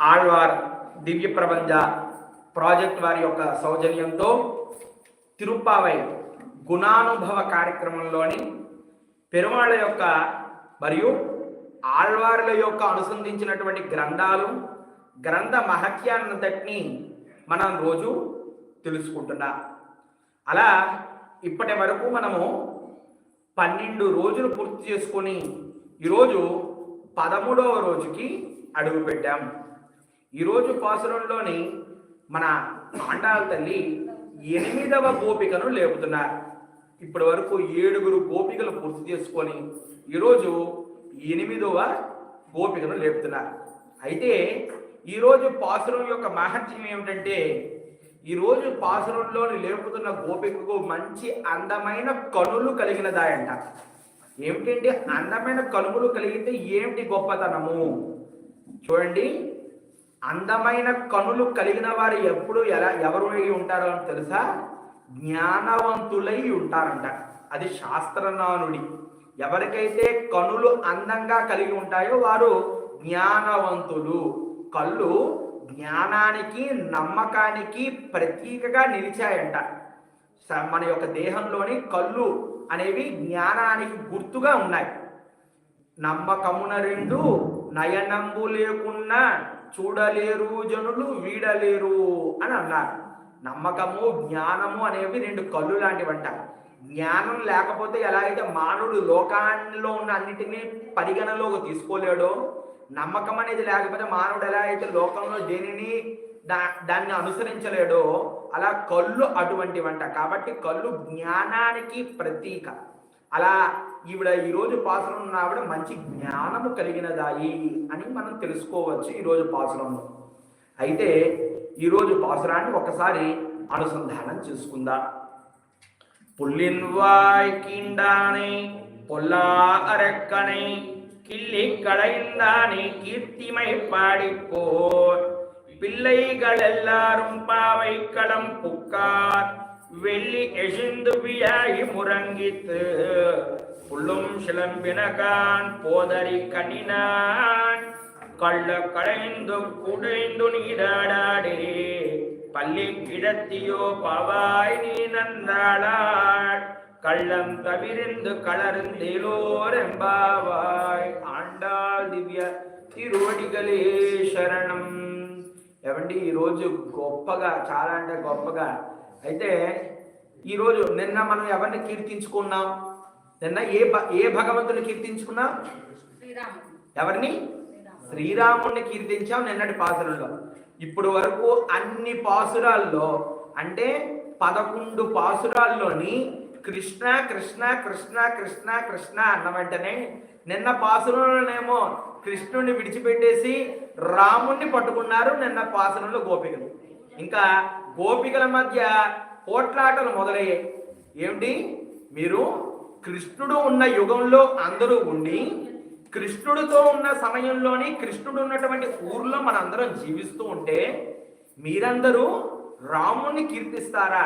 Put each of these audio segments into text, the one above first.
ఆళ్వార్ దివ్య ప్రబంధ project వారి యొక్క సౌజన్యంతో తిరుప్పావై గుణానుభవ కార్యక్రమంలోని పెరుమాళ్ళ యొక్క మరియు ఆళ్వార్ల యొక్క అనుసంధించినటువంటి గ్రంథాలు గ్రంథ మహత్యాన్నంతటిని మనం రోజు తెలుసుకుంటున్నాం. అలా ఇప్పటి వరకు మనము పన్నెండు రోజులు పూర్తి చేసుకొని ఈరోజు పదమూడవ రోజుకి అడుగుపెట్టాము ఈరోజు పాసురంలోని మన ఆండాల తల్లి ఎనిమిదవ గోపికను లేపుతున్నారు. ఇప్పటి వరకు ఏడుగురు గోపికలు పూర్తి చేసుకొని ఈరోజు ఎనిమిదవ గోపికను లేపుతున్నారు. అయితే ఈరోజు పాసురం యొక్క మహత్యం ఏమిటంటే ఈరోజు పాసురంలోని లేపుతున్న గోపికకు మంచి అందమైన కనులు కలిగినదాయంట. ఏమిటంటే అందమైన కనుములు కలిగితే ఏమిటి గొప్పతనము? చూడండి. అందమైన కనులు కలిగిన వారు ఎప్పుడు ఎలా ఎవరు అయి ఉంటారో అని తెలుసా? జ్ఞానవంతులై ఉంటారంట. అది శాస్త్రనానుడి ఎవరికైతే కనులు అందంగా కలిగి ఉంటాయో వారు జ్ఞానవంతులు. కళ్ళు జ్ఞానానికి నమ్మకానికి ప్రతీకగా నిలిచాయంట. స- మన యొక్క దేహంలోని కళ్ళు అనేవి జ్ఞానానికి గుర్తుగా ఉన్నాయి. నమ్మకమున రెండు నయనంబు లేకున్నా చూడలేరు జనులు వీడలేరు అని అన్నారు. నమ్మకము జ్ఞానము అనేవి రెండు కళ్ళు లాంటివంట. జ్ఞానం లేకపోతే ఎలా అయితే మానవుడు లోకాల్లో ఉన్న అన్నిటినీ పరిగణలోకి తీసుకోలేడో నమ్మకం అనేది లేకపోతే మానవుడు ఎలా అయితే లోకంలో దేనిని దా దాన్ని అనుసరించలేడో అలా కళ్ళు అటువంటివంట. కాబట్టి కళ్ళు జ్ఞానానికి ప్రతీక. అలా ఈవిడ ఈరోజు పాసురం ఉన్న ఆవిడ మంచి జ్ఞానము కలిగినదాయి అని మనం తెలుసుకోవచ్చు ఈరోజు పాసురంలో అయితే ఈరోజు పాసురాన్ని ఒకసారి అనుసంధానం చేసుకుందాం புள்ளின் வாய் கீண்டானை பொல்லா அரக்கனை கிள்ளி களைந்தானே கீர்த்திமை பாடிப்போர் பிள்ளைகள் எல்லாரும் பாவை களம் புக்கார் வெள்ளி எழிந்து வியாகி முறங்கித்து புள்ளும் சிலம்பினகான் போதரி கண்ணினான் கள்ள களைந்து குடைந்து நீராடாடே பள்ளி கிடத்தியோ பவாய் நீ நன்றாளாள் கள்ளம் தவிர்ந்து కలరిందిలోరెంబావాయ్ ఆండాల్ దివ్య తిరువడిగలే శరణం ఏమండి ఈరోజు గొప్పగా చాలా అంటే గొప్పగా అయితే ఈరోజు నిన్న మనం ఎవరిని కీర్తించుకున్నాం? నిన్న ఏ ఏ భగవంతుని కీర్తించుకున్నాం? ఎవరిని? శ్రీరాముణ్ణి కీర్తించాం నిన్నటి పాసురంలో ఇప్పుడు వరకు అన్ని పాసురాల్లో అంటే పదకొండు పాసురాల్లోని కృష్ణ కృష్ణ కృష్ణ కృష్ణ కృష్ణ అన్న వెంటనే నిన్న పాసురంలోనేమో కృష్ణుడిని విడిచిపెట్టేసి రాముణ్ణి పట్టుకున్నారు నిన్న పాసురంలో గోపికలు. ఇంకా గోపికల మధ్య పోట్లాటలు మొదలయ్యాయి. ఏమిటి? మీరు కృష్ణుడు ఉన్న యుగంలో అందరూ ఉండి కృష్ణుడితో ఉన్న సమయంలోని కృష్ణుడు ఉన్నటువంటి ఊర్లో మనందరం జీవిస్తూ ఉంటే మీరందరూ రాముణ్ణి కీర్తిస్తారా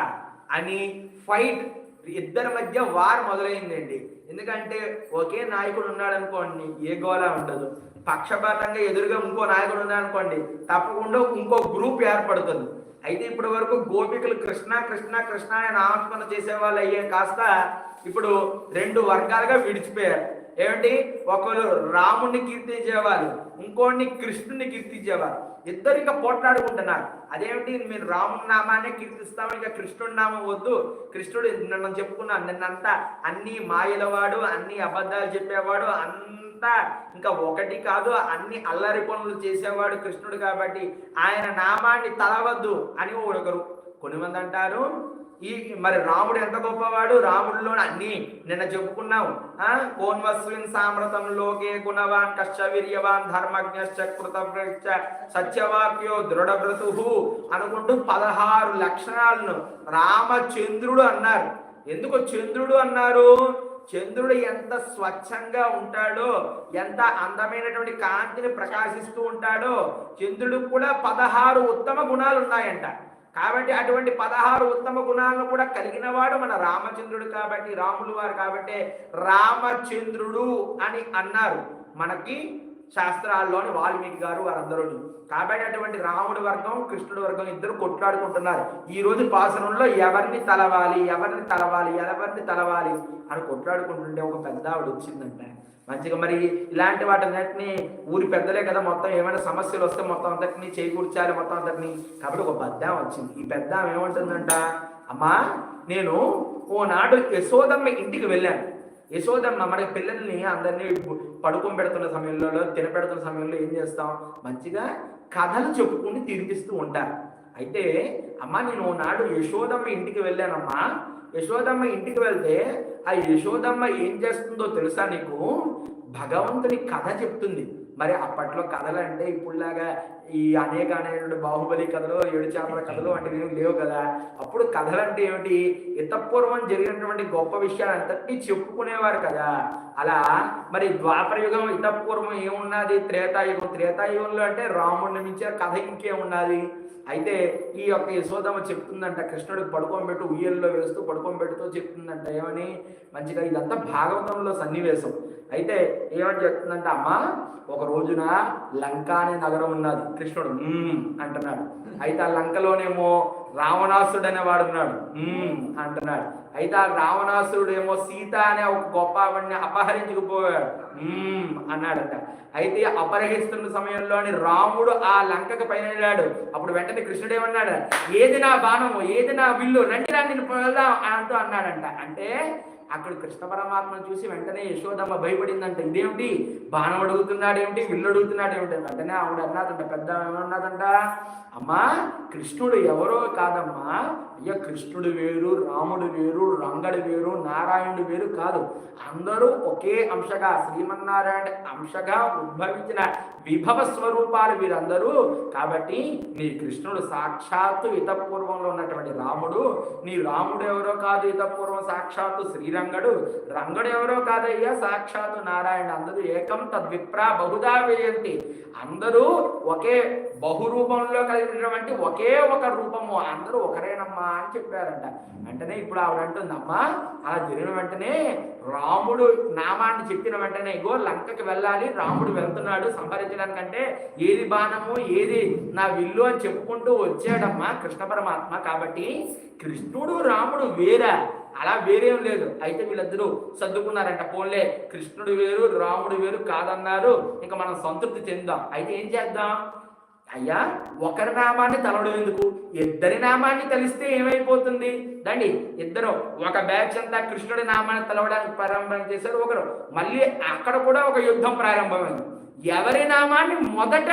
అని ఫైట్ ఇద్దరి మధ్య వార్ మొదలైందండి. ఎందుకంటే ఒకే నాయకుడు ఉన్నాడు అనుకోండి ఏ గోళ ఉండదు. పక్షపాతంగా ఎదురుగా ఇంకో నాయకుడు ఉన్నాడు అనుకోండి తప్పకుండా ఇంకో గ్రూప్ ఏర్పడుతుంది. అయితే ఇప్పటి వరకు గోపికలు కృష్ణ కృష్ణ కృష్ణ అని నామస్మరణ చేసేవాళ్ళు అయ్యే కాస్త ఇప్పుడు రెండు వర్గాలుగా విడిచిపోయారు. ఏమిటి? ఒకరు రాముణ్ణి కీర్తించేవాళ్ళు ఇంకోడిని కృష్ణుని కీర్తించేవారు. ఇద్దరు ఇంకా పోట్లాడుకుంటున్నారు. అదేమిటి? మీరు రాముని నామాన్ని కీర్తిస్తాము ఇంకా కృష్ణుడి నామం వద్దు. కృష్ణుడు నన్ను చెప్పుకున్నాను నిన్నంతా అన్ని మాయలవాడు అన్ని అబద్ధాలు చెప్పేవాడు అంతా ఇంకా ఒకటి కాదు అన్ని అల్లరి పనులు చేసేవాడు కృష్ణుడు కాబట్టి ఆయన నామాన్ని తలవద్దు అని ఒకరు కొన్ని మంది అంటారు. ఈ మరి రాముడు ఎంత గొప్పవాడు? రాముడిలో అన్ని నిన్న చెప్పుకున్నాం. ఆ కోన్వస్విన్ సామ్రతంలోకే గుణవాన్ కశ్చ వీర్యవాన్ ధర్మజ్ఞశ్చ కృతజ్ఞ సత్యవాక్యో దృఢవ్రతు అనుకుంటూ పదహారు లక్షణాలను రామచంద్రుడు అన్నారు. ఎందుకు చంద్రుడు అన్నారు? చంద్రుడు ఎంత స్వచ్ఛంగా ఉంటాడో ఎంత అందమైనటువంటి కాంతిని ప్రకాశిస్తూ ఉంటాడో చంద్రుడికి కూడా పదహారు ఉత్తమ గుణాలు ఉన్నాయంట. కాబట్టి అటువంటి పదహారు ఉత్తమ గుణాలను కూడా కలిగిన వాడు మన రామచంద్రుడు కాబట్టి రాములు వారు కాబట్టి రామచంద్రుడు అని అన్నారు. మనకి శాస్త్రాల్లోని వాల్మీకి గారు వారందరూ. కాబట్టి అటువంటి రాముడి వర్గం కృష్ణుడి వర్గం ఇద్దరు కొట్లాడుకుంటున్నారు. ఈ రోజు పాసనంలో ఎవరిని తలవాలి ఎవరిని తలవాలి ఎవరిని తలవాలి అని కొట్లాడుకుంటుంటే ఒక పెద్ద ఆవిడ వచ్చిందంట. మంచిగా మరి ఇలాంటి వాటిని ఊరి పెద్దలే కదా మొత్తం ఏమైనా సమస్యలు వస్తే మొత్తం అంతటిని చేకూర్చాలి మొత్తం అంతటిని. కాబట్టి ఒక పెద్ద వచ్చింది. ఈ పెద్ద ఆమె ఏమంటుందంట? అమ్మా నేను ఓనాడు యశోదమ్మ ఇంటికి వెళ్ళాను. యశోదమ్మ మన పిల్లల్ని అందరినీ పడుకొని పెడుతున్న సమయంలో తినపెడుతున్న సమయంలో ఏం చేస్తాం? మంచిగా కథలు చెప్పుకుని తినిపిస్తూ ఉంటారు. అయితే అమ్మ నేను నాడు యశోదమ్మ ఇంటికి వెళ్ళానమ్మా. యశోదమ్మ ఇంటికి వెళ్తే ఆ యశోదమ్మ ఏం చేస్తుందో తెలుసా నీకు? భగవంతుని కథ చెప్తుంది. మరి అప్పట్లో కథలు అంటే ఇప్పుడులాగా ఈ అనేక అనేక బాహుబలి కథలు ఏడు చేపల కథలు వంటివి లేవు కదా. అప్పుడు కథలు అంటే ఏమిటి? ఇతపూర్వం జరిగినటువంటి గొప్ప విషయాలు అంతటినీ చెప్పుకునేవారు కదా. అలా మరి ద్వాపర యుగం ఇతపూర్వం ఏమున్నది? త్రేతాయుగం. త్రేతాయుగంలో అంటే రాముడిని మించిన కథ ఇంకేమున్నది? అయితే ఈ యొక్క యశోదమ్మ చెప్తుందంట కృష్ణుడికి పడుకోబెట్టు ఉయ్యల్లో వేస్తూ పడుకోబెడుతూ చెప్తుందంట ఏమని? మంచిగా ఇదంతా భాగవతంలో సన్నివేశం. అయితే ఏమని చెప్తుందంటే అమ్మ ఒక రోజున లంక అనే నగరం ఉన్నది కృష్ణుడు అంటున్నాడు. అయితే ఆ లంకలోనేమో రావణాసుడు అనేవాడు ఉన్నాడు అంటున్నాడు. అయితే ఆ రావణాసురుడు ఏమో సీత అనే ఒక గొప్ప ఆవిడని అపహరించుకుపోయాడు. అన్నాడట. అయితే అపహరిస్తున్న సమయంలోని రాముడు ఆ లంకకు పైన వెళ్ళాడు. అప్పుడు వెంటనే కృష్ణుడు ఏమన్నాడు? ఏది నా బాణము? ఏది నా విల్లు? రండి రా నేను వెళ్దాం అంటూ అన్నాడంట. అంటే అక్కడ కృష్ణ పరమాత్మను చూసి వెంటనే యశోదమ్మ భయపడిందంట. ఇదేమిటి? బాణం అడుగుతున్నాడు ఏమిటి విల్లు అడుగుతున్నాడు ఏమిటి వెంటనే ఆవిడ అన్నదంట. పెద్ద ఏమన్నదంట? అమ్మా కృష్ణుడు ఎవరో కాదమ్మా అయ్యా కృష్ణుడు వేరు రాముడు వేరు రంగడు వేరు నారాయణుడు వేరు కాదు. అందరూ ఒకే అంశగా శ్రీమన్నారాయణ అంశగా ఉద్భవించిన విభవ స్వరూపాలు వీరందరూ. కాబట్టి నీ కృష్ణుడు సాక్షాత్తు ఇతపూర్వంలో ఉన్నటువంటి రాముడు. నీ రాముడు ఎవరో కాదు ఇతపూర్వం సాక్షాత్తు శ్రీరంగడు. రంగడు ఎవరో కాదయ్యా సాక్షాత్తు నారాయణ అందరూ ఏకం తద్విప్రా బహుదా వేయంతి. అందరూ ఒకే బహురూపంలో కలిగినటువంటి ఒకే ఒక రూపము. అందరూ ఒకరేనమ్మా. అని చెప్పారంట. వెంటనే ఇప్పుడు ఆవిడ అంటుందమ్మా అలా జరిగిన వెంటనే రాముడు నామాన్ని చెప్పిన వెంటనే ఇగో లంకకి వెళ్ళాలి రాముడు వెళ్తున్నాడు సంహరించడానికంటే ఏది బాణము ఏది నా విల్లు అని చెప్పుకుంటూ వచ్చాడమ్మా కృష్ణ పరమాత్మ. కాబట్టి కృష్ణుడు రాముడు వేరా. అలా వేరేం లేదు. అయితే వీళ్ళిద్దరూ సర్దుకున్నారంట పోన్లే కృష్ణుడు వేరు రాముడు వేరు కాదన్నారు. ఇంకా మనం సంతృప్తి చెందాం అయితే ఏం చేద్దాం? అయ్యా ఒకరి నామాన్ని తలవడం ఎందుకు? ఇద్దరి నామాన్ని తలిస్తే ఏమైపోతుంది? దండి ఇద్దరు ఒక బ్యాచ్ అంతా కృష్ణుడి నామాన్ని తలవడానికి ప్రారంభం చేశారు ఒకరు. మళ్ళీ అక్కడ కూడా ఒక యుద్ధం ప్రారంభమైంది. ఎవరి నామాన్ని మొదట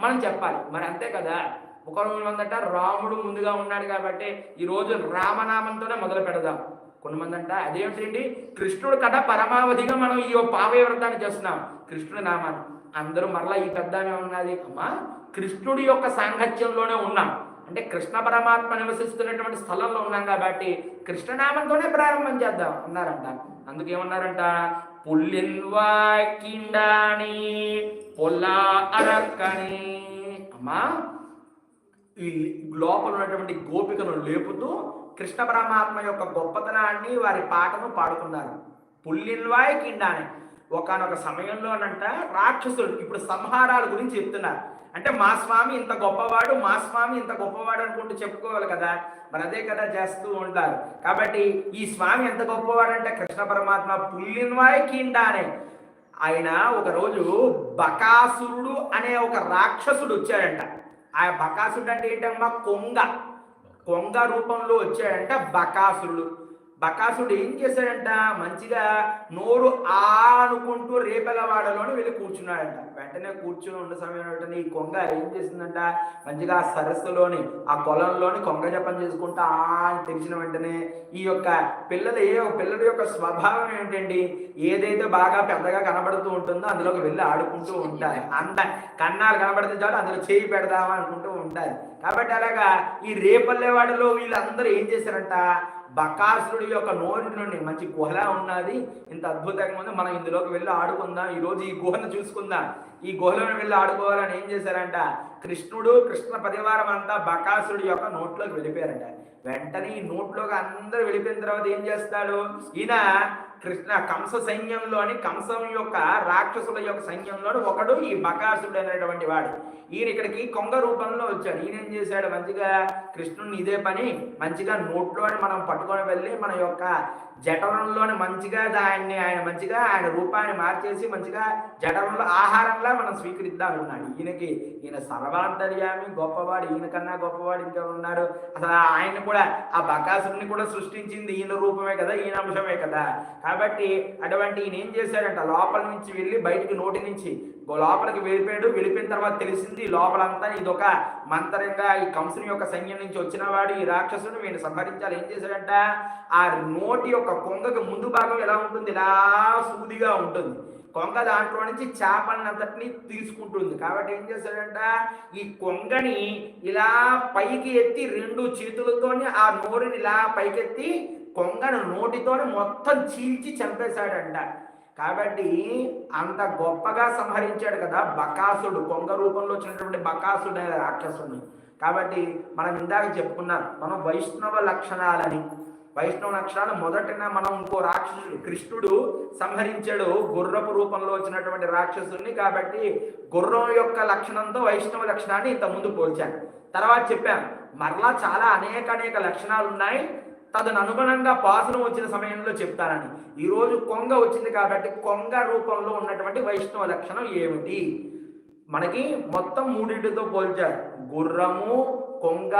మనం చెప్పాలి. మరి అంతే కదా? ఒకరు మందంట రాముడు ముందుగా ఉన్నాడు కాబట్టి ఈరోజు రామనామంతోనే మొదలు పెడదాం. కొంతమంది అంట అదేమిటండి కృష్ణుడు కథ పరమావధిగా మనం ఈ పావయ వ్రతాన్ని చేస్తున్నాం. కృష్ణుడి నామాన్ని. అందరూ మరలా ఈ పెద్ద ఉన్నది. అమ్మా కృష్ణుడి యొక్క సాంగత్యంలోనే ఉన్నాం. అంటే కృష్ణ పరమాత్మ నివసిస్తున్నటువంటి స్థలంలో ఉన్నాం కాబట్టి కృష్ణనామంతోనే ప్రారంభం చేద్దాం అన్నారంట. అందుకేమన్నారంట పుల్లిన్వాకిండాని పొల్లా అరక్కని. అమ్మా ఈ లోపల ఉన్నటువంటి గోపికను లేపుతూ కృష్ణ పరమాత్మ యొక్క గొప్పతనాన్ని వారి పాటను పాడుకున్నారు పుల్లిన్వాయ్ కిండాని ఒకనొక సమయంలోనంట రాక్షసుడు ఇప్పుడు సంహారాల గురించి చెప్తున్నారు. అంటే మా స్వామి ఇంత గొప్పవాడు మా స్వామి ఇంత గొప్పవాడు అనుకుంటూ చెప్పుకోవాలి కదా. మరి అదే కదా చేస్తూ ఉంటారు. కాబట్టి ఈ స్వామి ఎంత గొప్పవాడు అంటే కృష్ణ పరమాత్మ పుల్లిన్వాయ్ కిండానే ఆయన ఒకరోజు బకాసురుడు అనే ఒక రాక్షసుడు వచ్చాడంట. ఆ బకాసుడు అంటే ఏంటమ్మా? కొంగ. కొంగ రూపంలో వచ్చాడంట బకాసురుడు. బకాసుడు ఏం చేశాడంట? మంచిగా నోరు ఆ అనుకుంటూ రేపెలవాడలోని వెళ్ళి కూర్చున్నాడంట. వెంటనే కూర్చుని ఉన్న సమయం వెంటనే ఈ కొంగ ఏం చేసిందంట? మంచిగా ఆ సరస్సులోని ఆ పొలంలోని కొంగ జపం చేసుకుంటా ఆ తెలిసిన వెంటనే ఈ యొక్క పిల్లల ఏ పిల్లల యొక్క స్వభావం ఏంటండి? ఏదైతే బాగా పెద్దగా కనబడుతూ ఉంటుందో అందులోకి వెళ్ళి ఆడుకుంటూ ఉంటారు అంత కన్నాలు కనబడితే చాలు అందులో చేయి పెడదామా అనుకుంటూ ఉంటారు కాబట్టి అలాగా ఈ రేపల్లెవాడలో వీళ్ళందరూ ఏం చేశారంట? బకాసురుడి యొక్క నోటి నుండి మంచి గుహలా ఉన్నది. ఇంత అద్భుతంగా ఉంది. మనం ఇందులోకి వెళ్ళి ఆడుకుందాం. ఈరోజు ఈ గుహను చూసుకుందాం. ఈ గుహలను వెళ్ళి ఆడుకోవాలని ఏం చేశారంట? కృష్ణుడు కృష్ణ పరివారం అంతా బకాసురుడి యొక్క నోట్లోకి వెళ్ళిపోయారంట. వెంటనే ఈ నోట్లోకి అందరూ వెళ్ళిపోయిన తర్వాత ఏం చేస్తాడు? ఈయన కృష్ణ కంస సైన్యంలోని కంసం యొక్క రాక్షసుల యొక్క సైన్యంలోని ఒకడు ఈ బకాసుడు అనేటువంటి వాడు. ఈయన ఇక్కడికి కొంగ రూపంలో వచ్చాడు. ఈయన ఏం చేశాడు? మంచిగా కృష్ణుని ఇదే పని మంచిగా నోట్లోని మనం పట్టుకొని వెళ్ళి మన యొక్క జఠరంలోని మంచిగా దాన్ని ఆయన మంచిగా ఆయన రూపాన్ని మార్చేసి మంచిగా జఠరంలో ఆహారంలా మనం స్వీకరిద్దాం అన్నాడు. ఈయనకి ఈయన సర్వాంతర్యామి గొప్పవాడు. ఈయన కన్నా గొప్పవాడు ఇంకా ఉన్నారు? అసలు ఆయన కూడా ఆ బకాసుని కూడా సృష్టించింది ఈయన రూపమే కదా ఈయన అంశమే కదా. కాబట్టి అటువంటి ఈయన ఏం చేశాడంట? లోపల నుంచి వెళ్ళి బయటికి నోటి నుంచి లోపలికి వెళ్ళిపోయాడు. వెళ్ళిపోయిన తర్వాత తెలిసింది లోపలంతా ఇదొక మంతరంగా ఈ కంసుని యొక్క సైన్యం నుంచి వచ్చిన వాడు ఈ రాక్షసుని వీడిని సంహరించాలి. ఏం చేశాడంట? ఆ నోటి యొక్క కొంగకు ముందు భాగం ఎలా ఉంటుంది? ఇలా సూదిగా ఉంటుంది. కొంగ దాంట్లో నుంచి చేపలనంతటిని తీసుకుంటుంది. కాబట్టి ఏం చేశాడంట? ఈ కొంగని ఇలా పైకి ఎత్తి రెండు చేతులతోని ఆ నోరుని ఇలా పైకెత్తి కొంగను నోటితో మొత్తం చీల్చి చంపేశాడంట. కాబట్టి అంత గొప్పగా సంహరించాడు కదా బకాసుడు. కొంగ రూపంలో వచ్చినటువంటి బకాసుడు అనే రాక్షసుని. కాబట్టి మనం ఇందాక చెప్పుకున్నాం మనం వైష్ణవ లక్షణాలని. వైష్ణవ లక్షణాలు మొదటిన మనం ఇంకో రాక్షసుడు కృష్ణుడు సంహరించాడు గుర్రపు రూపంలో వచ్చినటువంటి రాక్షసుని. కాబట్టి గుర్రం యొక్క లక్షణంతో వైష్ణవ లక్షణాన్ని ఇంత ముందు పోల్చాను. తర్వాత చెప్పాను మరలా చాలా అనేక అనేక లక్షణాలు ఉన్నాయి తదను అనుగుణంగా పాసనం వచ్చిన సమయంలో చెప్తానని. ఈరోజు కొంగ వచ్చింది కాబట్టి కొంగ రూపంలో ఉన్నటువంటి వైష్ణవ లక్షణం ఏమిటి? మనకి మొత్తం మూడింటితో పోల్చారు. గుర్రము కొంగ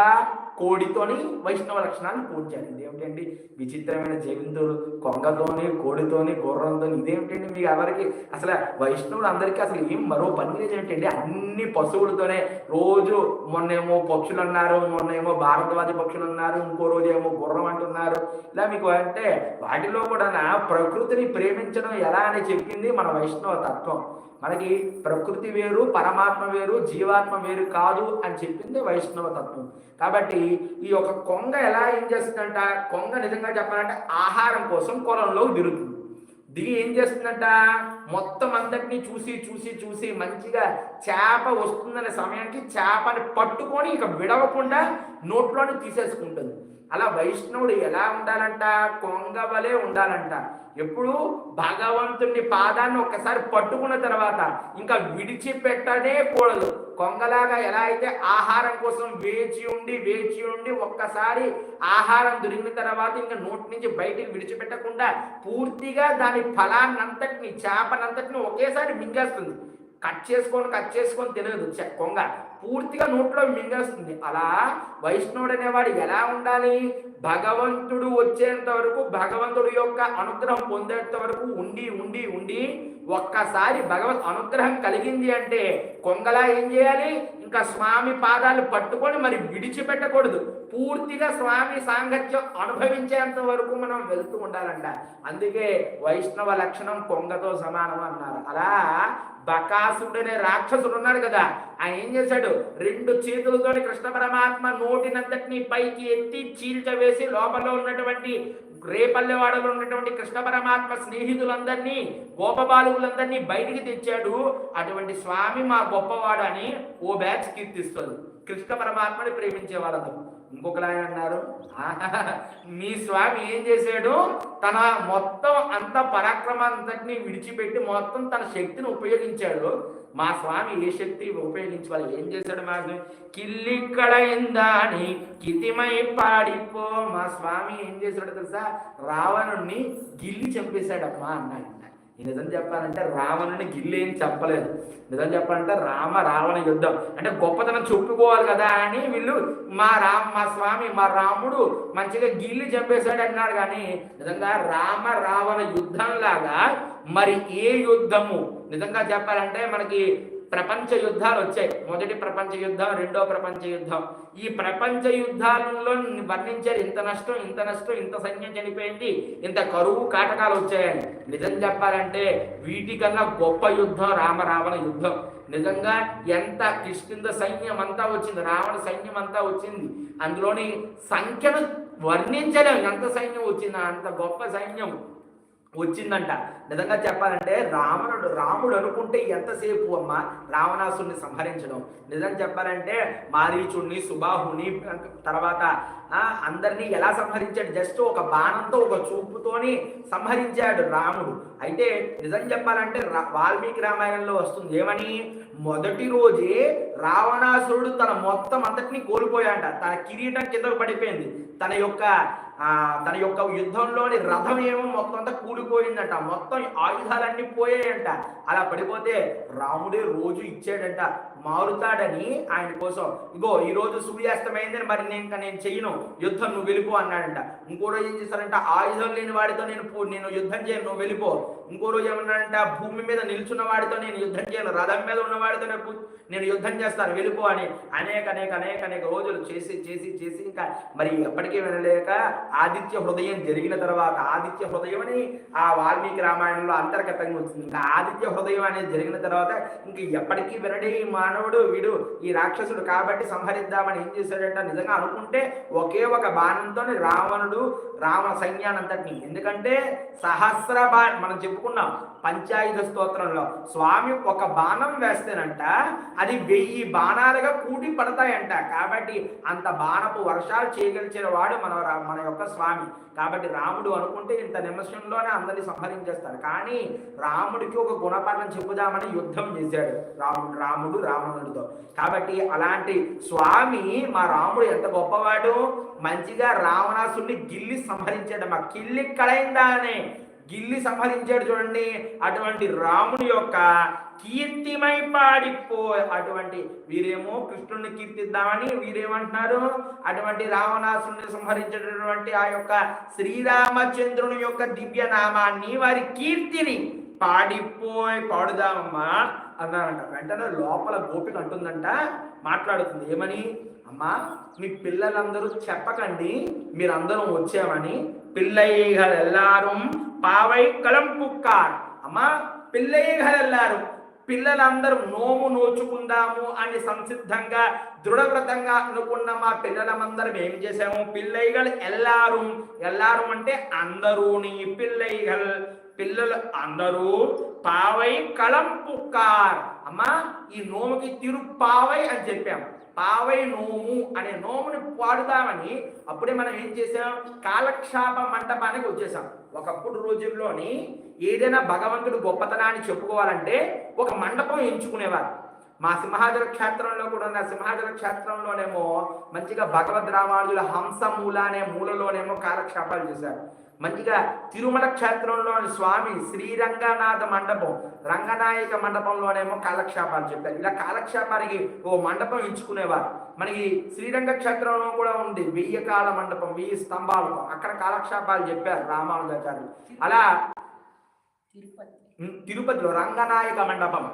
కోడితోని వైష్ణవ లక్షణాన్ని పోల్చారు. ఇదేమిటండి? విచిత్రమైన జంతువులు. కొంగతోని కోడితోని గుర్రంతోని ఇదేమిటండి మీకు ఎవరికి? అసలు వైష్ణవులు అందరికీ అసలు ఏం మరో పని లేదు ఏంటండి అన్ని పశువులతోనే రోజు మొన్నేమో పక్షులు అన్నారు మొన్నేమో భారతవాది పక్షులు అన్నారు ఇంకో రోజు ఏమో గుర్రం అంటున్నారు. ఇలా మీకు అంటే వాటిలో కూడా ప్రకృతిని ప్రేమించడం ఎలా అని చెప్పింది మన వైష్ణవ తత్వం. మనకి ప్రకృతి వేరు పరమాత్మ వేరు జీవాత్మ వేరు కాదు అని చెప్పింది వైష్ణవ తత్వం. కాబట్టి ఈ యొక్క కొంగ ఎలా ఏం చేస్తుందంట? కొంగ నిజంగా చెప్పాలంటే ఆహారం కోసం పొలంలో దిరుగుతుంది దిగి ఏం చేస్తుందంట? మొత్తం అందరినీ చూసి చూసి చూసి మంచిగా చేప వస్తుందనే సమయానికి చేపని పట్టుకొని ఇక విడవకుండా నోట్లోని తీసేసుకుంటుంది. అలా వైష్ణవుడు ఎలా ఉండాలంట? కొంగవలే ఉండాలంట. ఎప్పుడు భగవంతుని పాదాన్ని ఒక్కసారి పట్టుకున్న తర్వాత ఇంకా విడిచిపెట్టనే కూడదు. కొంగలాగా ఎలా అయితే ఆహారం కోసం వేచి ఉండి వేచి ఉండి ఒక్కసారి ఆహారం దొరికిన తర్వాత ఇంకా నోటి నుంచి బయటికి విడిచిపెట్టకుండా పూర్తిగా దాని ఫలాన్నంతటిని చేపనంతటిని ఒకేసారి మింగేస్తుంది. కట్ చేసుకొని కట్ చేసుకొని తినదు కొంగ. పూర్తిగా నోట్లో మింగేస్తుంది. అలా వైష్ణవుడు అనేవాడు ఎలా ఉండాలి? భగవంతుడు వచ్చేంత వరకు భగవంతుడు యొక్క అనుగ్రహం పొందేంత వరకు ఉండి ఉండి ఉండి ఒక్కసారి భగవత్ అనుగ్రహం కలిగింది అంటే కొంగలా ఏం చేయాలి? ఇంకా స్వామి పాదాలు పట్టుకొని మరి విడిచిపెట్టకూడదు. పూర్తిగా స్వామి సాంగత్యం అనుభవించేంత వరకు మనం వెళ్తూ ఉండాలంట. అందుకే వైష్ణవ లక్షణం కొంగతో సమానం అన్నారు. అలా బకాసుడు అనే రాక్షసుడు ఉన్నాడు కదా ఆయన ఏం చేశాడు? రెండు చేతులతో కృష్ణ పరమాత్మ నోటినంతటిని పైకి ఎత్తి చీల్చవేసి లోపల ఉన్నటువంటి రేపల్లెవాడలో ఉన్నటువంటి కృష్ణ పరమాత్మ స్నేహితులందరినీ గోపబాలువులందరినీ బయటికి తెచ్చాడు. అటువంటి స్వామి మా గొప్పవాడు అని ఓ బ్యాచ్ కీర్తిస్తుంది. కృష్ణ పరమాత్మని ప్రేమించే వాళ్ళందరూ. ఇంకొకరు అన్నారు మీ స్వామి ఏం చేశాడు? తన మొత్తం అంత పరాక్రమాంతటిని విడిచిపెట్టి మొత్తం తన శక్తిని ఉపయోగించాడు. మా స్వామి ఏ శక్తి ఉపయోగించి వాళ్ళు ఏం చేశాడు మా కిల్లిక్కడైందాని కిల్లిక్కడ కితిమై పాడిపో. మా స్వామి ఏం చేశాడు తెలుసా? రావణుణ్ణి గిల్లి చంపేశాడమ్మా అన్నాడు. నిజం చెప్పాలంటే రావణుని గిల్లి ఏం చెప్పలేదు. నిజం చెప్పాలంటే రామ రావణ యుద్ధం. అంటే గొప్పతనం చెప్పుకోవాలి కదా అని వీళ్ళు మా రామ్ మా స్వామి మా రాముడు మంచిగా గిల్లి చంపేశాడు అన్నాడు కానీ నిజంగా రామ రావణ యుద్ధం లాగా మరి ఏ యుద్ధము? నిజంగా చెప్పాలంటే మనకి ప్రపంచ యుద్ధాలు వచ్చాయి. మొదటి ప్రపంచ యుద్ధం రెండో ప్రపంచ యుద్ధం. ఈ ప్రపంచ యుద్ధాలలో వర్ణించారు. ఇంత నష్టం ఇంత నష్టం ఇంత సైన్యం చనిపోయింది. ఇంత కరువు కాటకాలు వచ్చాయని. నిజం చెప్పాలంటే వీటికన్నా గొప్ప యుద్ధం రామరావణ యుద్ధం. నిజంగా ఎంత కిష్కింద సైన్యం అంతా వచ్చింది రావణ సైన్యం అంతా వచ్చింది. అందులోని సంఖ్యను వర్ణించడం ఎంత సైన్యం వచ్చిందా? అంత గొప్ప సైన్యం. వచ్చిందంట. నిజంగా చెప్పాలంటే రావణుడు రాముడు అనుకుంటే ఎంతసేపు అమ్మ రావణాసుని సంహరించడం. నిజం చెప్పాలంటే మారీచుడిని సుబాహుని తర్వాత అందరినీ ఎలా సంహరించాడు? జస్ట్ ఒక బాణంతో ఒక చూపుతోని సంహరించాడు రాముడు. అయితే నిజం చెప్పాలంటే వాల్మీకి రామాయణంలో వస్తుంది. ఏమని? మొదటి రోజే రావణాసురుడు తన మొత్తం అంతటిని కోల్పోయాట తన కిరీటం కిందకు పడిపోయింది. తన యొక్క తన యొక్క యుద్ధంలోని రథం ఏమో మొత్తం అంతా కూలిపోయిందంట. మొత్తం ఆయుధాలన్నీ పోయాయంట. అలా పడిపోతే రాముడే రోజు ఇచ్చాడంట. మారుతాడని ఆయన కోసం. ఇగో ఈ రోజు సూర్యాస్తమైందని మరి నేను ఇంకా నేను చెయ్యను. యుద్ధం నువ్వు వెళ్ళిపో అన్నాడంట. ఇంకో రోజు ఏం చేశారంట ఆయుధం లేని వాడితో నేను నేను యుద్ధం చేయను నువ్వు వెళ్ళిపో. ఇంకో రోజు ఏమన్నాడంట? భూమి మీద నిల్చున్న వాడితో నేను యుద్ధం చేయను. రథం మీద ఉన్న వాడితో నేను నేను యుద్ధం చేస్తాను వెళ్ళిపో అని అనేక అనేక అనేక అనేక రోజులు చేసి చేసి చేసి ఇంకా మరి ఎప్పటికీ వినలేక ఆదిత్య హృదయం జరిగిన తర్వాత ఆదిత్య హృదయం అని ఆ వాల్మీకి రామాయణంలో అంతర్గతంగా వచ్చింది. ఇంకా ఆదిత్య హృదయం అనేది జరిగిన తర్వాత ఇంక ఎప్పటికీ వినడే ఈ మానవుడు వీడు ఈ రాక్షసుడు కాబట్టి సంహరిద్దామని ఏం చేశాడంట? నిజంగా అనుకుంటే ఒకే ఒక బాణంతో రావణుడు రావణ సైన్యానంతటిని. ఎందుకంటే సహస్ర బా మనం చెప్పుకున్నాం పంచాయుధ స్తోత్రంలో స్వామి ఒక బాణం వేస్తేనంట అది వెయ్యి బాణాలుగా కూడి పడతాయంట. కాబట్టి అంత బాణపు వర్షాలు చేయగలిచిన వాడు మన రా- మన యొక్క స్వామి. కాబట్టి రాముడు అనుకుంటే ఇంత నిమిషంలోనే అందరినీ సంహరించేస్తాడు. కానీ రాముడికి ఒక గుణపాఠం చెప్పుదామని యుద్ధం చేశాడు. రాముడు రాముడు. రావణుడితో కాబట్టి అలాంటి స్వామి మా రాముడు ఎంత గొప్పవాడు? మంచిగా రావణాసుడిని గిల్లి సంహరించాడు. మా కిల్లి కడైందానే గిల్లి సంహరించాడు చూడండి. అటువంటి రాముని యొక్క కీర్తిమై పాడిపో అటువంటి వీరేమో కృష్ణుడిని కీర్తిద్దామని వీరేమంటున్నారు? అటువంటి రావణాసుని సంహరించేటటువంటి ఆ యొక్క శ్రీరామచంద్రుని యొక్క దివ్య నామాన్ని వారి కీర్తిని పాడిపోయి పాడుదామమ్మా. అన్నారంట. వెంటనే లోపల గోపిక అంటుందంట మాట్లాడుతుంది. ఏమని? అమ్మా మీ పిల్లలందరూ చెప్పకండి మీరందరం వచ్చామని. పిల్లైగల్ పావై కలం పుక్కార్ అమ్మా పిల్లైగల్ పిల్లలందరూ నోము నోచుకుందాము అని సంసిద్ధంగా దృఢవ్రతంగా అనుకున్న మా పిల్లలమందరం ఏం చేశాము? పిల్లయ్యగలు ఎల్లారు ఎల్లారు అంటే అందరూని పిల్లయ్యగలు పిల్లలు అందరూ పావై కళంపుక్కార్ అమ్మా ఈ నోముకి తిరు పావై అని చెప్పాం పావై నోము అనే నోముని పాడుదామని అప్పుడే మనం ఏం చేసాం కాలక్షేప మంటపానికి వచ్చేసాం. ఒకప్పుడు రోజుల్లోని ఏదైనా భగవంతుడు గొప్పతనాన్ని చెప్పుకోవాలంటే ఒక మండపం ఎంచుకునేవారు. మా సింహాచల క్షేత్రంలో కూడా ఉన్న సింహాచల క్షేత్రంలోనేమో మంచిగా భగవద్ రామానుజుల హంస మూల అనే మూలలోనేమో కాలక్షేపాలు చేశారు. మంచిగా తిరుమల క్షేత్రంలోని స్వామి శ్రీరంగనాథ మండపం రంగనాయక మండపంలోనేమో కాలక్షేపాలు చెప్పారు. ఇలా కాలక్షేపానికి ఓ మండపం ఎంచుకునేవారు మనకి శ్రీరంగ క్షేత్రంలో కూడా ఉంది. వెయ్యి కాల మండపం వెయ్యి స్తంభాలతో అక్కడ కాలక్షేపాలు చెప్పారు రామానుజాచార్యులు. అలా తిరుపతిలో రంగనాయక మండపం.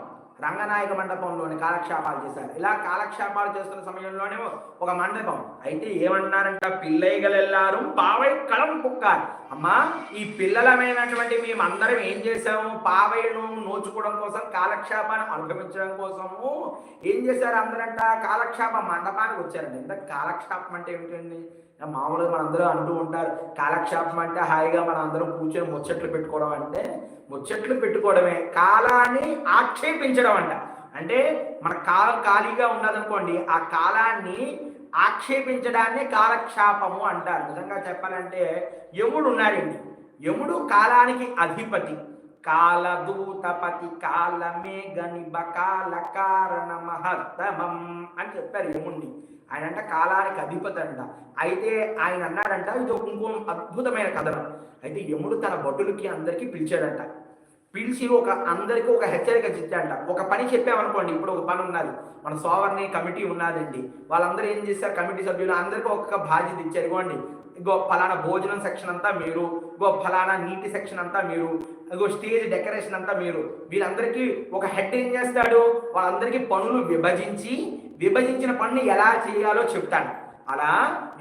రంగనాయక మండపంలోని కాలక్షేపాలు చేశారు. ఇలా కాలక్షేపాలు చేస్తున్న సమయంలోనే ఒక మండపం. అయితే ఏమన్నారంట పిల్లయ్యగలెల్లారు పావై కళం పుక్కారు. అమ్మా ఈ పిల్లలమైనటువంటి మేమందరం ఏం చేసాము పావైను నోచుకోవడం కోసం కాలక్షేపాన్ని అనుగమించడం కోసము ఏం చేశారు అందరంట? కాలక్షేప మండపానికి వచ్చారండి ఇంత కాలక్షేపం అంటే ఏమిటండి? మామూలుగా మనందరూ అంటూ ఉంటారు కాలక్షేపం అంటే హాయిగా మనందరం అందరం కూర్చొని ముచ్చట్లు పెట్టుకోవడం అంటే ముచ్చట్లు పెట్టుకోవడమే. కాలాన్ని ఆక్షేపించడం అంట అంటే మన కాలం ఖాళీగా ఉన్నదనుకోండి ఆ కాలాన్ని ఆక్షేపించడాన్ని కాలక్షేపము అంటారు. నిజంగా చెప్పాలంటే యముడు ఉన్నాడండి. యముడు కాలానికి అధిపతి. కాలదూతపతి కాలమే గణిబ కాల కారణ మహత్తమం అని చెప్పారు యముణ్ణి. ఆయన అంట కాలానికి అధిపతి అంట అయితే ఆయన అన్నాడంట ఇది ఒక ఇంకో అద్భుతమైన కథనం. అయితే యముడు తన భటులకి అందరికీ పిలిచాడంట. పిలిచి ఒక అందరికీ ఒక హెచ్చరిక చెప్పాడంట. ఒక పని చెప్పామనుకోండి ఇప్పుడు ఒక పని ఉన్నది. మన సోవర్ని కమిటీ ఉన్నదండి. వాళ్ళందరూ ఏం చేశారు? కమిటీ సభ్యులు అందరికీ ఒక బాధ్యత ఇచ్చారు. ఇవ్వండి ఇంకో ఫలానా భోజనం సెక్షన్ అంతా మీరు గో ఫలానా నీటి సెక్షన్ అంతా మీరు ఇగో స్టేజ్ డెకరేషన్ అంతా మీరు. వీళ్ళందరికీ ఒక హెడ్ ఏం చేస్తాడు? వాళ్ళందరికీ పనులు విభజించి విభజించిన పనులు ఎలా చేయాలో చెప్తాను అలా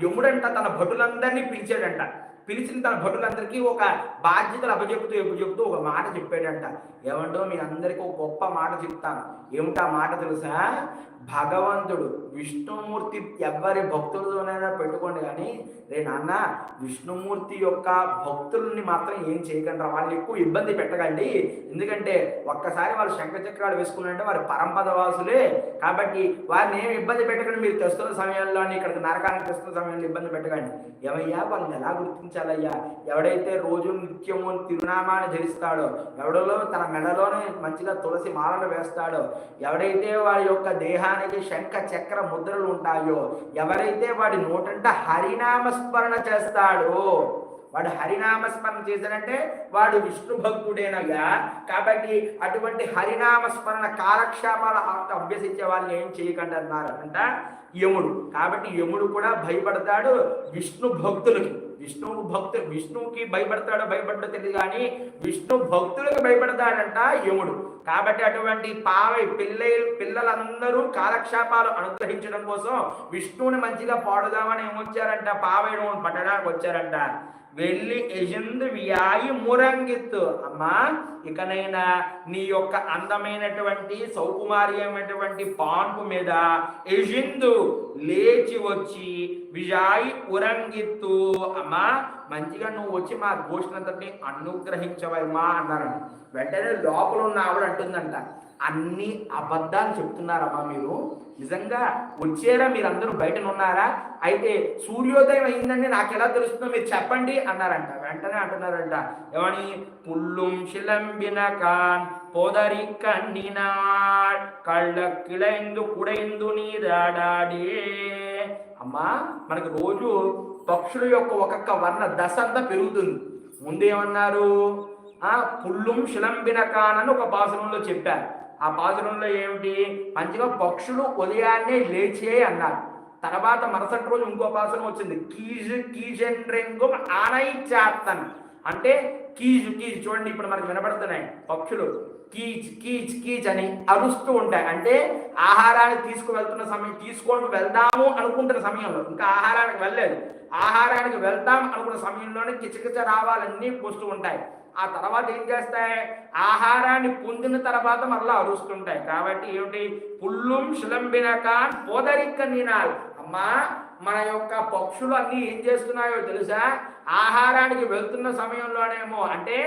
యముడంట తన భటులందరినీ పిలిచాడంట. పిలిచిన తన భటులందరికీ ఒక బాధ్యతలు అప్పచెప్తూ చెప్తూ ఒక మాట చెప్పాడంట. ఏమంటో మీ అందరికీ ఒక గొప్ప మాట చెప్తాను. ఏమిటా మాట తెలుసా? భగవంతుడు విష్ణుమూర్తి ఎవరి భక్తులతోనైనా పెట్టుకోండి కానీ రే నాన్న విష్ణుమూర్తి యొక్క భక్తుల్ని మాత్రం ఏం చేయకండి వాళ్ళని ఎక్కువ ఇబ్బంది పెట్టకండి. ఎందుకంటే ఒక్కసారి వాళ్ళు శంఖ చక్రాలు వేసుకున్నారంటే వారి పరంపద వాసులే కాబట్టి వారిని ఏమి ఇబ్బంది పెట్టకండి. మీరు తెస్తున్న సమయంలో ఇక్కడికి నరకానికి తెస్తున్న సమయంలో ఇబ్బంది పెట్టకండి. ఏమయ్యా? వాళ్ళని ఎలా గుర్తించాలయ్యా? ఎవడైతే రోజు నిత్యము తిరునామాన్ని ధరిస్తాడో ఎవడలో తన మెడలోనే మంచిగా తులసి మాలలు వేస్తాడో ఎవడైతే వారి యొక్క దేహానికి శంఖ చక్ర ముద్రలు ఉంటాయో ఎవరైతే వాడి నోటంట హరినామస్మరణ చేస్తాడో వాడు హరినామస్మరణ చేశాడంటే వాడు విష్ణు భక్తుడేనగా కాబట్టి అటువంటి హరినామస్మరణ కాలక్షేపాలు అభ్యసించే వాళ్ళని ఏం చేయకండి అన్నారు అంట యముడు. కాబట్టి యముడు కూడా భయపడతాడు విష్ణు భక్తులకి. విష్ణువు భక్తు విష్ణువుకి భయపడతాడో భయపడ్డో తెలియదు కానీ విష్ణు భక్తులకు భయపడతాడంట యముడు. కాబట్టి అటువంటి పావై పిల్ల పిల్లలందరూ కాలక్షేపాలు అనుగ్రహించడం కోసం విష్ణువుని మంచిగా పాడుదామని ఏమొచ్చారంట? పావైన పట్టడానికి వచ్చారంట. వెళ్ళి ఎజందు వ్యాయి మురంగిత్తు. అమ్మా ఇకనైనా నీ యొక్క అందమైనటువంటి సౌకుమార్యమైనటువంటి పాన్పు మీద ఎజిందు లేచి వచ్చి విజాయి ఉరంగిత్తు. అమ్మా మంచిగా నువ్వు వచ్చి మా ఘోషణంతటిని అనుగ్రహించవమ్మా అన్నారండి వెంటనే లోపల ఉన్న ఆవిడ అంటుందంట అన్ని అబద్ధాలు చెప్తున్నారమ్మా మీరు. నిజంగా వచ్చారా మీరందరూ బయటనున్నారా? అయితే సూర్యోదయం అయిందండి నాకు ఎలా తెలుస్తుందో మీరు చెప్పండి అన్నారంట. వెంటనే అంటున్నారంట ఏమని? పుల్లుం శిలంబిన కాన్ పోదరి కన్నినాడ్ కళ్ళ కిళైందు కుడైందు నీరాడాడే. అమ్మా మనకు రోజు పక్షుల యొక్క ఒక్కొక్క వర్ణ దశ అంతా పెరుగుతుంది. ముందేమన్నారు? పుల్లుం శిలంబిన కాన్ అని ఒక భాషణంలో చెప్పారు. ఆ పాసనంలో ఏమిటి? మంచిగా పక్షులు ఉదయాన్నే లేచే అన్నారు. తర్వాత మరుసటి రోజు ఇంకో పాసనం వచ్చింది. కీజ్ కీజెండ్రెంగు ఆనై చేతన్. అంటే కీజ్ కీజ్ చూడండి ఇప్పుడు మనకు వినపడుతున్నాయి పక్షులు. కీచ్ కీచ్ కీచ్ అని అరుస్తూ ఉంటాయి. అంటే ఆహారాన్ని తీసుకువెళ్తున్న సమయం తీసుకొని వెళ్దాము అనుకుంటున్న సమయంలో. ఇంకా ఆహారానికి వెళ్ళలేదు. ఆహారానికి వెళ్దాం అనుకున్న సమయంలోనే కిచకిచ రావాలన్నీ పోస్తూ ఉంటాయి. ఆ తర్వాత ఏం చేస్తాయి? ఆహారాన్ని పొందిన తర్వాత మరలా అరుస్తుంటాయి. కాబట్టి ఏమిటి? పుల్లుం శిలంబినకాన్ పోదరిక్క నీనాల్ అమ్మా మన యొక్క పక్షులు అన్నీ ఏం చేస్తున్నాయో తెలుసా? ఆహారానికి వెళ్తున్న సమయంలోనేమో అంటే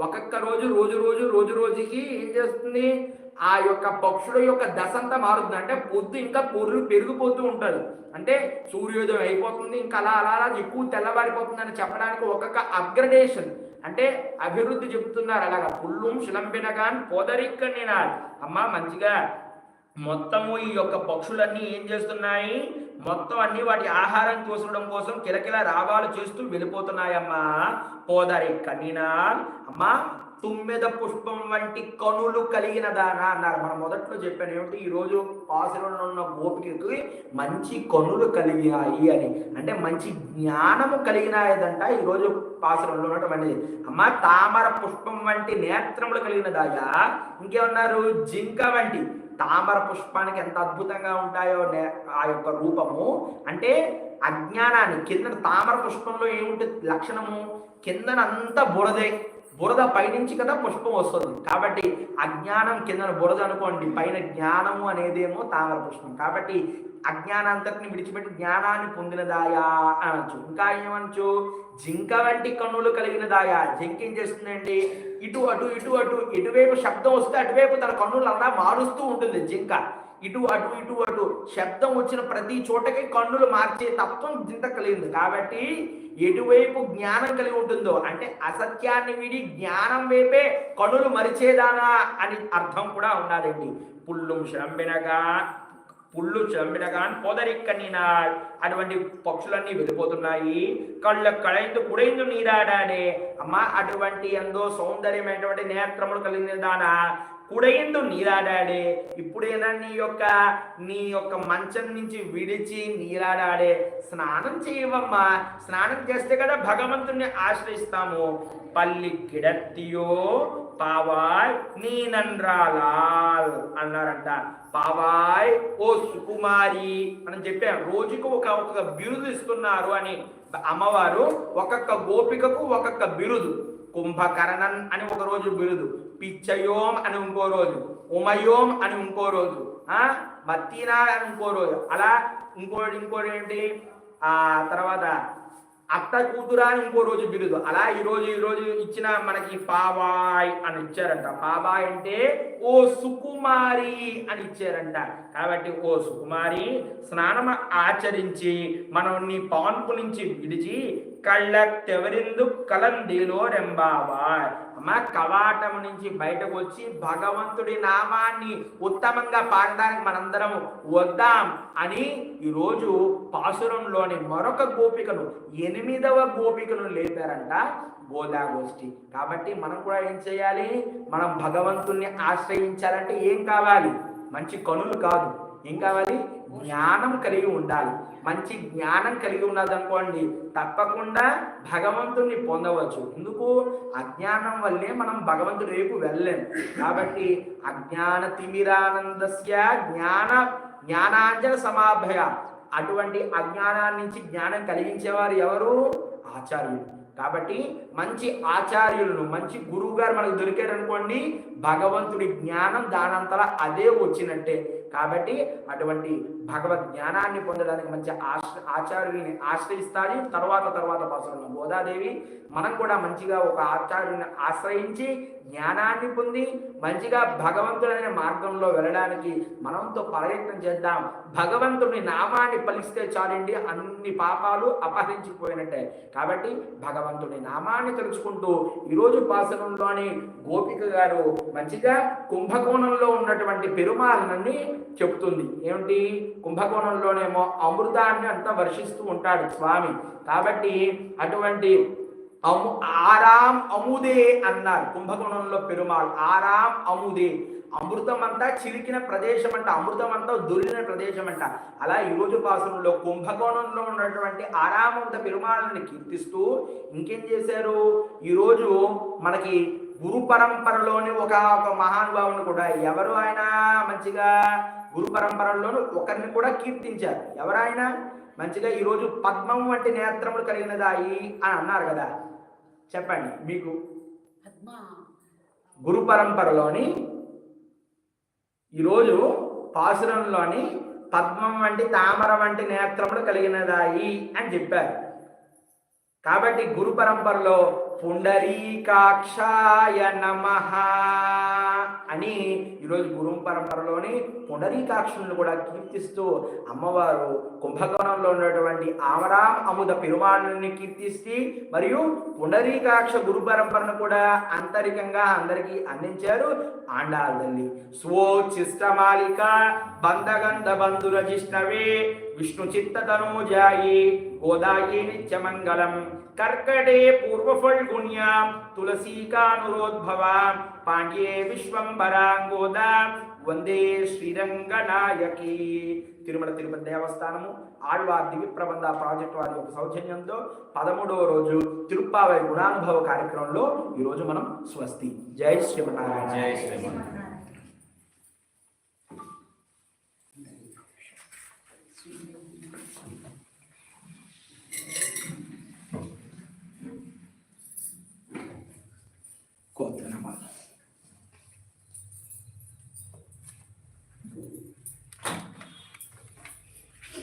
ఒక్కొక్క రోజు రోజు రోజు రోజు రోజుకి ఏం చేస్తుంది? ఆ యొక్క పక్షుల యొక్క దశ అంతా మారుతుంది. అంటే పొద్దు ఇంకా పొర్రు పెరిగిపోతూ ఉంటుంది. అంటే సూర్యోదయం అయిపోతుంది ఇంకా అలా అలా అలా ఎక్కువ తెల్లవారిపోతుందని చెప్పడానికి ఒక్కొక్క అప్గ్రడేషన్. అంటే అభివృద్ధి చెబుతున్నారు అలాగా. పుల్లుం శిలంబినగాన్ పోదరిక్క నేనాడు అమ్మ మంచిగా. మొత్తము ఈ యొక్క పక్షులన్నీ ఏం చేస్తున్నాయి? మొత్తం అన్ని వాటి ఆహారం చూసడం కోసం కిలకిల రాగాలు చేస్తూ వెళ్ళిపోతున్నాయమ్మా. పోదరి కనినాల్ అమ్మా తుమ్మెద పుష్పం వంటి కనులు కలిగిన దానా అన్నారు. మనం మొదట్లో చెప్పాను ఏమిటి? ఈరోజు పాసులలో ఉన్న గోపికకి మంచి కనులు కలిగినాయి అని. అంటే మంచి జ్ఞానము కలిగినాయదంట ఈరోజు పాసురంలో ఉన్నటువంటి అమ్మ తామర పుష్పం వంటి నేత్రములు కలిగిన దాగా ఇంకేమన్నారు? జింక వంటి. తామర పుష్పానికి ఎంత అద్భుతంగా ఉంటాయో నే- ఆ యొక్క రూపము. అంటే అజ్ఞానాన్ని కింద తామర పుష్పంలో ఏముంటుంది? లక్షణము. కిందనంతా బురదే. బురద పైనుంచి కదా పుష్పం వస్తుంది. కాబట్టి అజ్ఞానం కిందన బురద అనుకోండి పైన జ్ఞానము అనేదేమో తామర పుష్పం. కాబట్టి అజ్ఞానాంతటిని విడిచిపెట్టి జ్ఞానాన్ని పొందినదాయా అనొచ్చు. ఇంకా ఏమనొచ్చు? జింక వంటి కన్నులు కలిగినదాయా. జింక ఏం చేస్తుందండి? ఇటు అటు ఇటు అటు ఇటువైపు శబ్దం వస్తే అటువైపు తన కన్నులు అలా మారుస్తూ ఉంటుంది జింక. ఇటు అటు ఇటు అటు. శబ్దం వచ్చిన ప్రతి చోటకి కన్నులు మార్చే తత్వం చింత కలిగింది కాబట్టి ఎటువైపు జ్ఞానం కలిగి ఉంటుందో అంటే అసత్యాన్ని వీడి జ్ఞానం వైపే కనులు మరిచేదానా అని అర్థం కూడా ఉండాలండి పుల్లు శ్రంబినగా పుల్లు చంపినగాన్ పొదరిక్కనినాడ్ అటువంటి పక్షులన్నీ వెళ్ళిపోతున్నాయి. కళ్ళ కళైందు కుడైందు నీరాడాడే అమ్మ అటువంటి ఎందో సౌందర్యమైనటువంటి నేత్రములు కలిగిన దానా. కుడైందు నీరాడాడే ఇప్పుడైనా నీ యొక్క నీ యొక్క మంచం నుంచి విడిచి నీరాడాడే స్నానం చేయవమ్మా. స్నానం చేస్తే కదా భగవంతుణ్ణి ఆశ్రయిస్తాము. పల్లి కిడత్తియో పావాయ్ నీ నన్రాలాల్ అన్నారంట. పావాయ్ ఓ సుకుమారి అని చెప్పాం రోజుకు ఒక ఒక బిరుదు ఇస్తున్నారు అని అమ్మవారు ఒక్కొక్క గోపికకు ఒక్కొక్క బిరుదు. కుంభకరణన్ అని ఒక రోజు బిరుదు. పిచ్చయోం అని ఇంకో రోజు ఉమయోం అని ఇంకో రోజు ఆ? అని ఇంకో రోజు. అలా ఇంకోటి ఇంకోటి ఏంటి? ఆ తర్వాత అత్త కూతురా అని ఇంకో రోజు బిరుదు. అలా ఈ రోజు ఈ రోజు ఇచ్చిన మనకి పాబాయ్ అని ఇచ్చారంట. పాబాయ్ అంటే ఓ సుకుమారి అని ఇచ్చారంట. కాబట్టి ఓ సుకుమారి స్నానం ఆచరించి మనం నీ పాన్పు నుంచి విడిచి కళ్ళెవరిందు కలండిలో రెంబావాయ్. అమ్మ కవాటం నుంచి బయటకు వచ్చి భగవంతుడి నామాన్ని ఉత్తమంగా పాడడానికి మనందరం వద్దాం అని ఈరోజు పాసురంలోని మరొక గోపికను ఎనిమిదవ గోపికను లేపారంట గోదాగోష్ఠి. కాబట్టి మనం కూడా ఏం చేయాలి? మనం భగవంతుణ్ణి ఆశ్రయించాలంటే ఏం కావాలి? మంచి కనులు కాదు. ఏం కావాలి? జ్ఞానం కలిగి ఉండాలి. మంచి జ్ఞానం కలిగి ఉన్నదనుకోండి తప్పకుండా భగవంతుణ్ణి పొందవచ్చు. ఎందుకు? అజ్ఞానం వల్లే మనం భగవంతుడు రేపు వెళ్ళలేము కాబట్టి అజ్ఞాన తిమిరానందస్య జ్ఞాన జ్ఞానాంజన సమాభయ. అటువంటి అజ్ఞానాన్ని నుంచి జ్ఞానం కలిగించేవారు ఎవరు? ఆచార్యులు. కాబట్టి మంచి ఆచార్యులను మంచి గురువు గారు మనకు దొరికారనుకోండి భగవంతుడి జ్ఞానం దానంతలా అదే వచ్చినట్టే. కాబట్టి అటువంటి భగవద్ జ్ఞానాన్ని పొందడానికి మంచి ఆశ ఆచార్యుల్ని ఆశ్రయిస్తాలి తర్వాత తర్వాత పాసులు గోదాదేవి మనం కూడా మంచిగా ఒక ఆచార్యుని ఆశ్రయించి జ్ఞానాన్ని పొంది మంచిగా భగవంతుడైన మార్గంలో వెళ్ళడానికి మనంతో ప్రయత్నం చేద్దాం. భగవంతుని నామాన్ని పలిస్తే చాలండి. అన్ని పాపాలు అపహరించిపోయినట్టే. కాబట్టి భగవంతుని నామాన్ని తెలుసుకుంటూ ఈరోజు పాసనంలోని గోపిక గారు మంచిగా కుంభకోణంలో ఉన్నటువంటి పెరుమాలని చెప్తుంది ఏమిటి? కుంభకోణంలోనేమో అమృతాన్ని అంతా వర్షిస్తూ ఉంటాడు స్వామి. కాబట్టి అటువంటి అము ఆరాం అముదే అన్నారు. కుంభకోణంలో పెరుమాళ్ ఆరాం అముదే. అమృతం అంతా చిరికిన ప్రదేశం అంట అమృతం అంతా దొరికిన ప్రదేశం అంట అలా ఈరోజు పాసనంలో కుంభకోణంలో ఉన్నటువంటి ఆరామంత పెరుమాళ్ళని కీర్తిస్తూ ఇంకేం చేశారు? ఈరోజు మనకి గురు పరంపరలోని ఒక ఒక మహానుభావుని కూడా ఎవరు ఆయన? మంచిగా గురు పరంపరలోని ఒకరిని కూడా కీర్తించారు. ఎవరాయన మంచిగా ఈరోజు పద్మం వంటి నేత్రములు కలిగినదాయి అని అన్నారు కదా. చెప్పండి మీకు పద్మ. గురు పరంపరలోని ఈరోజు పాసురంలోని పద్మం వంటి తామర వంటి నేత్రములు కలిగినదాయి అని చెప్పారు. కాబట్టి గురు పరంపరలో పుండరీకాక్షాయ నమ అని ఈరోజు గురుం పరంపరలోని పుండరీకాక్షులను కూడా కీర్తిస్తూ అమ్మవారు కుంభకోణంలో ఉన్నటువంటి ఆమరాం అముద పెరుమాణుని కీర్తిస్తూ మరియు పుండరీకాక్ష గురు పరంపరను కూడా అంతరికంగా అందరికీ అందించారు ఆండాళ్ళని స్వోచిష్టమాలిక బంధగంధ బంధుర జిష్ణవే విష్ణు చిత్త తనూజాయి గోదాయి నిత్యమంగళం. కర్కటే పూర్వఫల్గుణ్యాం తులసీకానురోద్భవాం పాండ్యే విశ్వంబరాంగోద వందే శ్రీరంగనాయకి తిరుమల తిరుపతి దేవస్థానము ఆళ్వార్ దివి ప్రబంధ ప్రాజెక్టు వారి యొక్క సౌజన్యంతో పదమూడవ రోజు తిరుప్పావై గుణానుభవ కార్యక్రమంలో ఈరోజు మనం స్వస్తి. జై శ్రీమన్నారాయణ. జై శ్రీమన్